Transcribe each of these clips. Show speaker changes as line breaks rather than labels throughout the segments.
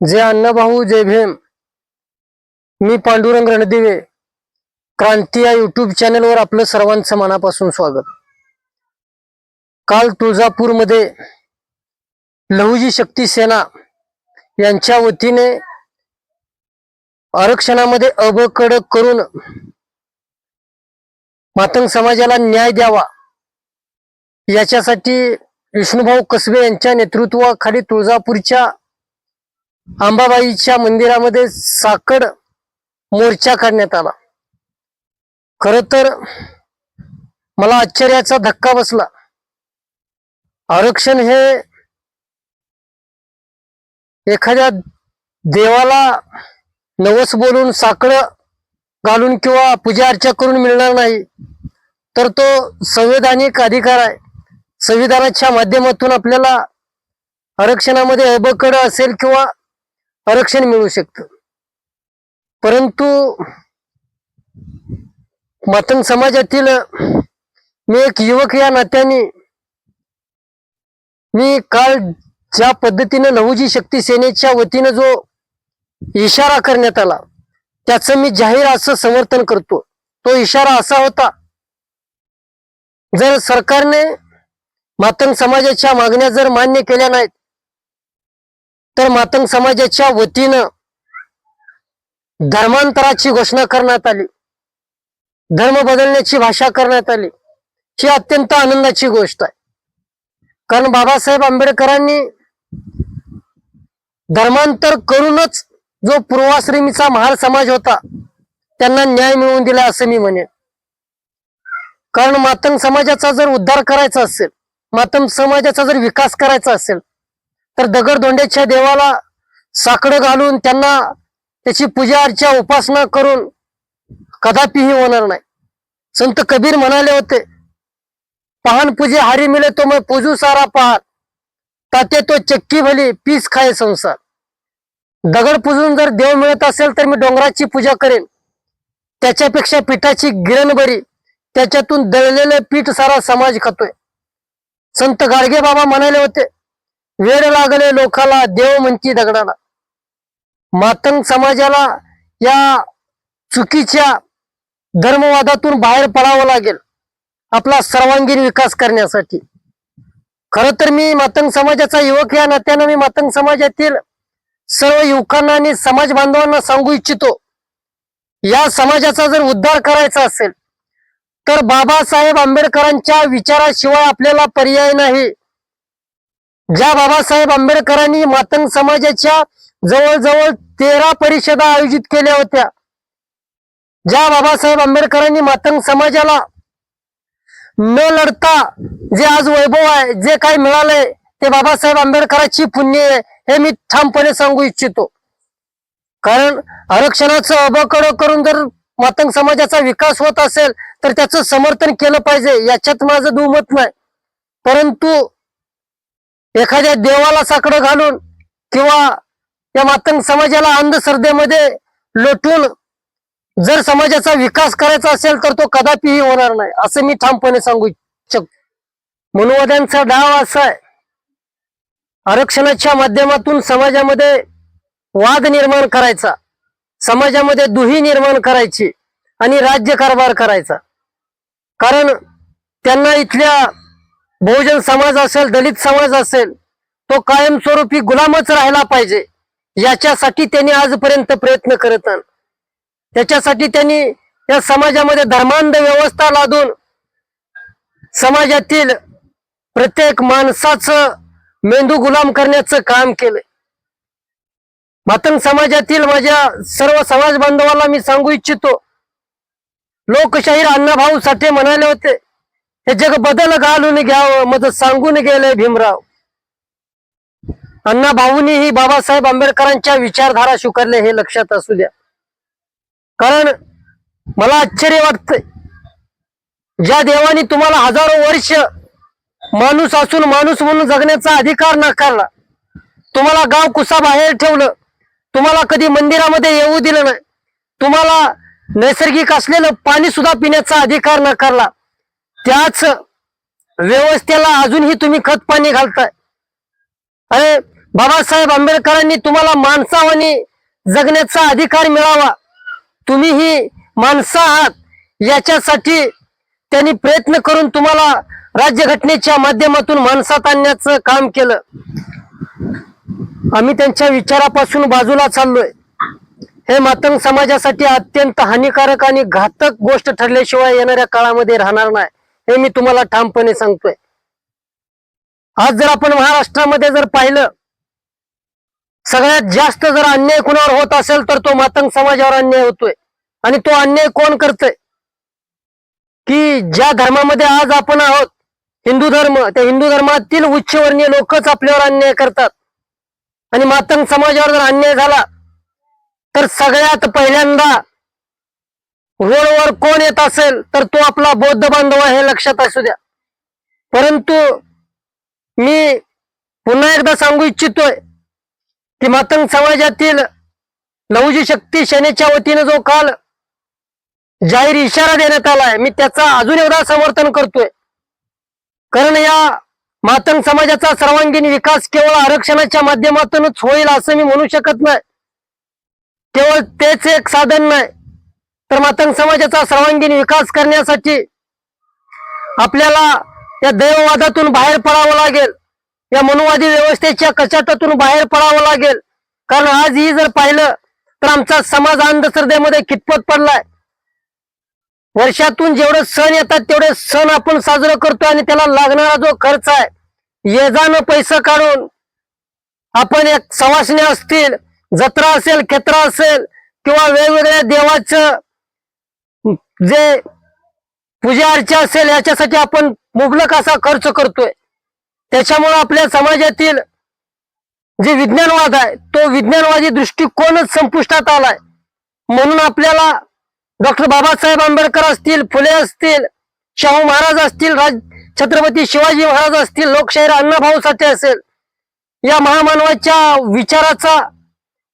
जे अण्णाभाऊ जय भीम मी पांडुरंग रणदिवे क्रांती या युट्यूब चॅनलवर आपलं सर्वांचं मनापासून स्वागत. काल तुळजापूरमध्ये लहुजी शक्ती सेना यांच्या वतीने आरक्षणामध्ये अबकडक करून मातंग समाजाला न्याय द्यावा. याच्यासाठी विष्णुभाऊ कसबे यांच्या नेतृत्वाखाली तुळजापूरच्या अंबाबाईच्या मंदिरामध्ये साकड मोर्चा काढण्यात आला. खर तर मला आश्चर्याचा धक्का बसला. आरक्षण हे एखाद्या देवाला नवस बोलून साकड घालून किंवा पूजा अर्चा करून मिळणार नाही तर तो संवैधानिक अधिकार आहे. संविधानाच्या माध्यमातून आपल्याला आरक्षणामध्ये अबकड असेल किंवा आरक्षण मिळू शकतं. परंतु मातंग समाजातील मी एक युवक या नात्याने मी काल ज्या पद्धतीनं नवजी शक्ती सेनेच्या वतीनं जो इशारा करण्यात आला त्याचं मी जाहीर असं समर्थन करतो. तो इशारा असा होता जर सरकारने मातंग समाजाच्या मागण्या जर मान्य केल्या नाहीत तर मातंग समाजाच्या वतीनं धर्मांतराची घोषणा करण्यात आली. धर्म बदलण्याची भाषा करण्यात आली. ही अत्यंत आनंदाची गोष्ट आहे. कारण बाबासाहेब आंबेडकरांनी धर्मांतर करूनच जो पूर्वाश्रमीचा महार समाज होता त्यांना न्याय मिळवून दिला असं मी म्हणेन. कारण मातंग समाजाचा जर उद्धार करायचा असेल मातंग समाजाचा जर विकास करायचा असेल तर दगडधोंड्याच्या देवाला साकडं घालून त्यांना त्याची पूजा अर्चा उपासना करून कदापिही होणार नाही. संत कबीर म्हणाले होते पहान पूजे हारी मिले तो मग पूजू सारा पहान ताते तो चक्की भली पीस खाय संसार. दगड पुजून जर देव मिळत असेल तर मी डोंगराची पूजा करेन. त्याच्यापेक्षा पिठाची गिरण बरी त्याच्यातून दळलेलं पीठ सारा समाज खातोय. संत गाडगे बाबा म्हणाले होते वेळ लागले लोकाला देव म्हणती दगडाला. मातंग समाजाला या चुकीच्या धर्मवादातून बाहेर पडावं लागेल आपला सर्वांगीण विकास करण्यासाठी. खर तर मी मातंग समाजाचा युवक या नात्यानं मी मातंग समाजातील सर्व युवकांना आणि समाज बांधवांना सांगू इच्छितो. या समाजाचा जर उद्धार करायचा असेल तर बाबासाहेब आंबेडकरांच्या विचाराशिवाय आपल्याला पर्याय नाही. ज्या बाबासाहेब आंबेडकरांनी मातंग समाजाच्या जवळजवळ तेरा परिषदा आयोजित केल्या होत्या. ज्या बाबासाहेब आंबेडकरांनी मातंग समाजाला न लढता जे आज वैभव आहे जे काय मिळालंय ते बाबासाहेब आंबेडकरांची पुण्य आहे हे मी ठामपणे सांगू इच्छितो. कारण आरक्षणाचं अबकड करून जर मातंग समाजाचा विकास होत असेल तर त्याचं समर्थन केलं पाहिजे याच्यात माझं दुमत नाही. परंतु एखाद्या देवाला साकडं घालून किंवा या मातंग समाजाला अंधश्रद्धेमध्ये लोटून जर समाजाचा विकास करायचा असेल तर तो कदापिही होणार नाही असं मी ठामपणे सांगू इच्छितो. मनुवाद्यांचा डाव असा आहे आरक्षणाच्या माध्यमातून समाजामध्ये वाद निर्माण करायचा समाजामध्ये दुही निर्माण करायची आणि राज्यकारभार करायचा. कारण त्यांना इथल्या बहुजन समाज असेल दलित समाज असेल तो कायमस्वरूपी गुलामच राहिला पाहिजे. याच्यासाठी त्यांनी आजपर्यंत प्रयत्न करत त्याच्यासाठी त्यांनी या समाजामध्ये धर्मांध व्यवस्था लादून समाजातील प्रत्येक माणसाचं मेंदू गुलाम करण्याचं काम केलं मातंग समाजातील माझ्या सर्व समाज बांधवाला मी सांगू इच्छितो. लोकशाहीर अण्णाभाऊ साठे म्हणाले होते हे जग बदल घालून घ्यावं मज सांगून गेले भीमराव. अण्णा भाऊनी ही बाबासाहेब आंबेडकरांच्या विचारधारा स्वीकारले हे लक्षात असू द्या. कारण मला आश्चर्य वाटतंय ज्या देवानी तुम्हाला हजारो वर्ष माणूस असून माणूस म्हणून जगण्याचा अधिकार नाकारला. तुम्हाला गाव कुसा बाहेर ठेवलं तुम्हाला कधी मंदिरामध्ये येऊ दिलं नाही तुम्हाला नैसर्गिक असलेलं पाणी सुद्धा पिण्याचा अधिकार नाकारला. त्याच व्यवस्थेला अजूनही तुम्ही खत पाणी घालताय. अरे बाबासाहेब आंबेडकरांनी तुम्हाला माणसावानी जगण्याचा अधिकार मिळावा. तुम्ही ही माणसं आहात याच्यासाठी त्यांनी प्रयत्न करून तुम्हाला राज्यघटनेच्या माध्यमातून माणसात आणण्याचं काम केलं. आम्ही त्यांच्या विचारापासून बाजूला चाललोय. हे मातंग समाजासाठी अत्यंत हानिकारक आणि घातक गोष्ट ठरल्याशिवाय येणाऱ्या काळामध्ये राहणार नाही. हे मी तुम्हाला ठामपणे सांगतोय. आज जर आपण महाराष्ट्रामध्ये जर पाहिलं सगळ्यात जास्त जर अन्याय कुणावर होत असेल तर तो मातंग समाजावर अन्याय होतोय. आणि तो अन्याय कोण करतोय? की ज्या धर्मामध्ये आज आपण आहोत हिंदू धर्म त्या हिंदू धर्मातील उच्चवर्णीय लोकच आपल्यावर अन्याय करतात. आणि मातंग समाजावर जर अन्याय झाला तर सगळ्यात पहिल्यांदा रोडवर कोण येत असेल तर तो आपला बौद्ध बांधव आहे हे लक्षात असू द्या. परंतु मी पुन्हा एकदा सांगू इच्छितोय की मातंग समाजातील नवजी शक्ती सेनेच्या वतीनं जो काल जाहीर इशारा देण्यात आलाय मी त्याचा अजून एवढा समर्थन करतोय. कारण या मातंग समाजाचा सर्वांगीण विकास केवळ आरक्षणाच्या माध्यमातूनच होईल असं मी म्हणू शकत नाही. केवळ तेच एक साधन नाही. तर मातंग समाजाचा सर्वांगीण विकास करण्यासाठी आपल्याला या दैववादातून बाहेर पडावं लागेल. या मनुवादी व्यवस्थेच्या कचाटातून बाहेर पडावं लागेल. कारण आज ही जर पाहिलं तर आमचा समाज अंधश्रद्धेमध्ये कितपत पडलाय. वर्षातून जेवढे सण येतात तेवढे सण आपण साजरं करतो आणि त्याला लागणारा जो खर्च आहे येजानं पैसा काढून आपण एक सवासणे असतील जत्रा असेल खेत्रा असेल किंवा वेगवेगळ्या देवाचं जे पूजा अर्चा असेल याच्यासाठी आपण मुबलक असा खर्च करतोय. त्याच्यामुळं आपल्या समाजातील जे विज्ञानवाद आहे तो विज्ञानवादी दृष्टिकोनच संपुष्टात आलाय. म्हणून आपल्याला डॉक्टर बाबासाहेब आंबेडकर असतील फुले असतील शाहू महाराज असतील राज छत्रपती शिवाजी महाराज असतील लोकशाहीर अण्णाभाऊ साठे असेल या महामानवाच्या विचाराचा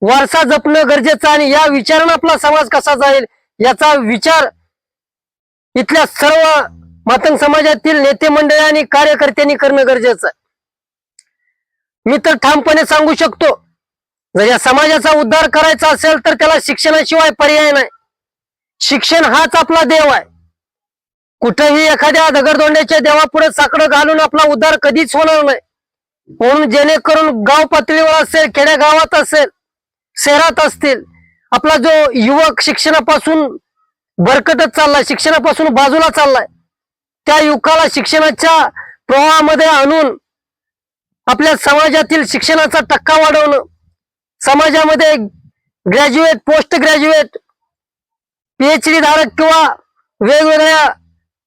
वारसा जपणं गरजेचं आणि या विचारानं आपला समाज कसा जाईल याचा विचार इथल्या सर्व मतंग समाजातील नेते मंडळी आणि कार्यकर्त्यांनी करणं गरजेचं आहे. मी तर ठामपणे सांगू शकतो जर या समाजाचा उद्धार करायचा असेल तर त्याला शिक्षणाशिवाय पर्याय नाही. शिक्षण हाच आपला देव आहे. कुठेही एखाद्या दगडदोंड्याच्या देवापुढे साकडं घालून आपला उद्धार कधीच होणार नाही. म्हणून जेणेकरून गाव पातळीवर असेल खेड्या गावात असेल शहरात असतील आपला जो युवक शिक्षणापासून भरकटत चाललाय. शिक्षणापासून बाजूला चाललाय. त्या युगाला शिक्षणाच्या प्रवाहामध्ये आणून आपल्या समाजातील शिक्षणाचा टक्का वाढवणं समाजामध्ये ग्रॅज्युएट पोस्ट ग्रॅज्युएट पीएचडी धारक किंवा वेगवेगळ्या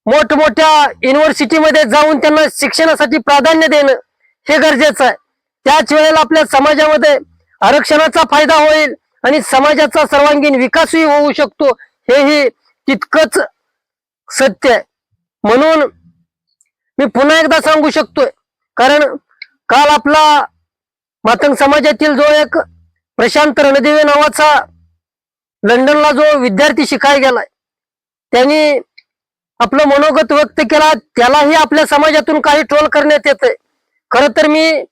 मोठमोठ्या युनिव्हर्सिटीमध्ये जाऊन त्यांना शिक्षणासाठी प्राधान्य देणं हे गरजेचं आहे. त्याच वेळेला आपल्या समाजामध्ये आरक्षणाचा फायदा होईल आणि समाजाचा सर्वांगीण विकासही होऊ शकतो. हेही तितकंच सत्य आहे. म्हणून मी पुन्हा एकदा सांगू शकतोय कारण काल आपला मातंग समाजातील जो एक प्रशांत रणदिवे नावाचा लंडनला जो विद्यार्थी शिकाय गेलाय त्यांनी आपलं मनोगत व्यक्त केला त्यालाही आपल्या समाजातून काही ट्रोल करण्यात येतंय. खरं तर मी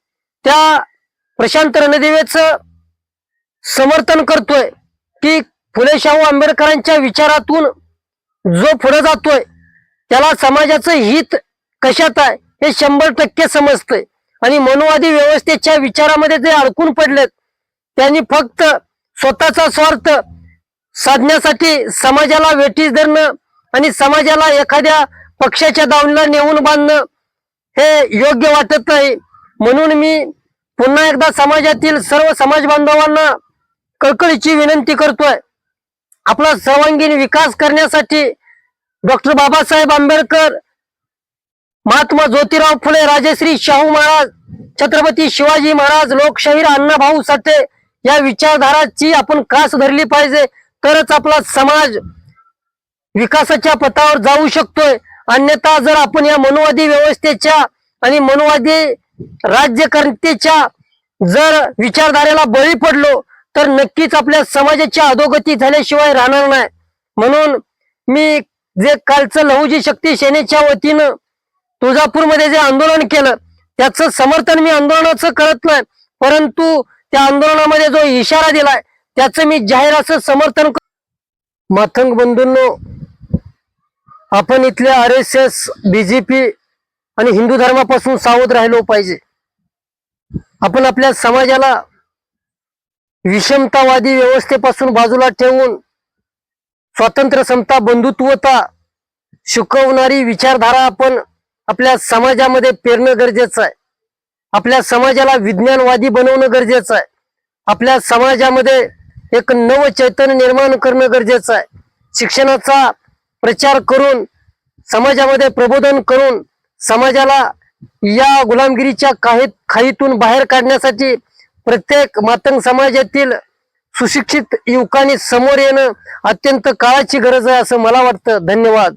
त्या प्रशांत रणदिवेचं समर्थन करतोय की फुले शाहू आंबेडकरांच्या विचारातून जो पुढे जातोय त्याला समाजाचं हित कशात आहे हे शंभर टक्के समजतंय. आणि मनोवादी व्यवस्थेच्या विचारामध्ये जे अडकून पडलेत त्यांनी फक्त स्वतःचा स्वार्थ साधण्यासाठी समाजाला वेठीस धरणं आणि समाजाला एखाद्या पक्षाच्या दावणीला नेऊन बांधणं हे योग्य वाटत नाही. म्हणून मी पुन्हा एकदा समाजातील सर्व समाज बांधवांना कळकळीची विनंती करतोय. आपला सर्वांगीण विकास करण्यासाठी डॉक्टर बाबासाहेब आंबेडकर महात्मा ज्योतिराव फुले राजेश्री शाहू महाराज छत्रपती शिवाजी महाराज लोकशाहीर अण्णाभाऊ साठे या विचारधाराची आपण कास धरली पाहिजे तरच आपला समाज विकासाच्या पथावर जाऊ शकतोय. अन्यथा जर आपण या मनुवादी व्यवस्थेच्या आणि मनुवादी राज्यकर्तेच्या जर विचारधारेला बळी पडलो तर नक्कीच आपल्या समाजाची अधोगती झाल्याशिवाय राहणार नाही. म्हणून मी जे कालचं लहुजी शक्ती सेनेच्या वतीनं तुळजापूरमध्ये जे आंदोलन केलं त्याचं समर्थन मी आंदोलनाचं करत नाही परंतु त्या आंदोलनामध्ये जो इशारा दिलाय त्याचं मी जाहीर असं समर्थन क- बंधूंनो आपण इथल्या आर एस एस बीजेपी आणि हिंदू धर्मापासून सावध राहिलो पाहिजे. आपण आपल्या समाजाला विषमतावादी व्यवस्थेपासून बाजूला ठेवून स्वातंत्र्य समता बंधुत्वता शिकवणारी विचारधारा आपण आपल्या समाजामध्ये पेरणं गरजेचं आहे. आपल्या समाजाला विज्ञानवादी बनवणं गरजेचं आहे. आपल्या समाजामध्ये एक नव चैतन्य निर्माण करणं गरजेचं आहे. शिक्षणाचा प्रचार करून समाजामध्ये प्रबोधन करून समाजाला या गुलामगिरीच्या काही खाईतून बाहेर काढण्यासाठी प्रत्येक मातंग समाजातील सुशिक्षित युवकांनी समोर येणं अत्यंत काळाची गरज आहे असं मला वाटतं. धन्यवाद.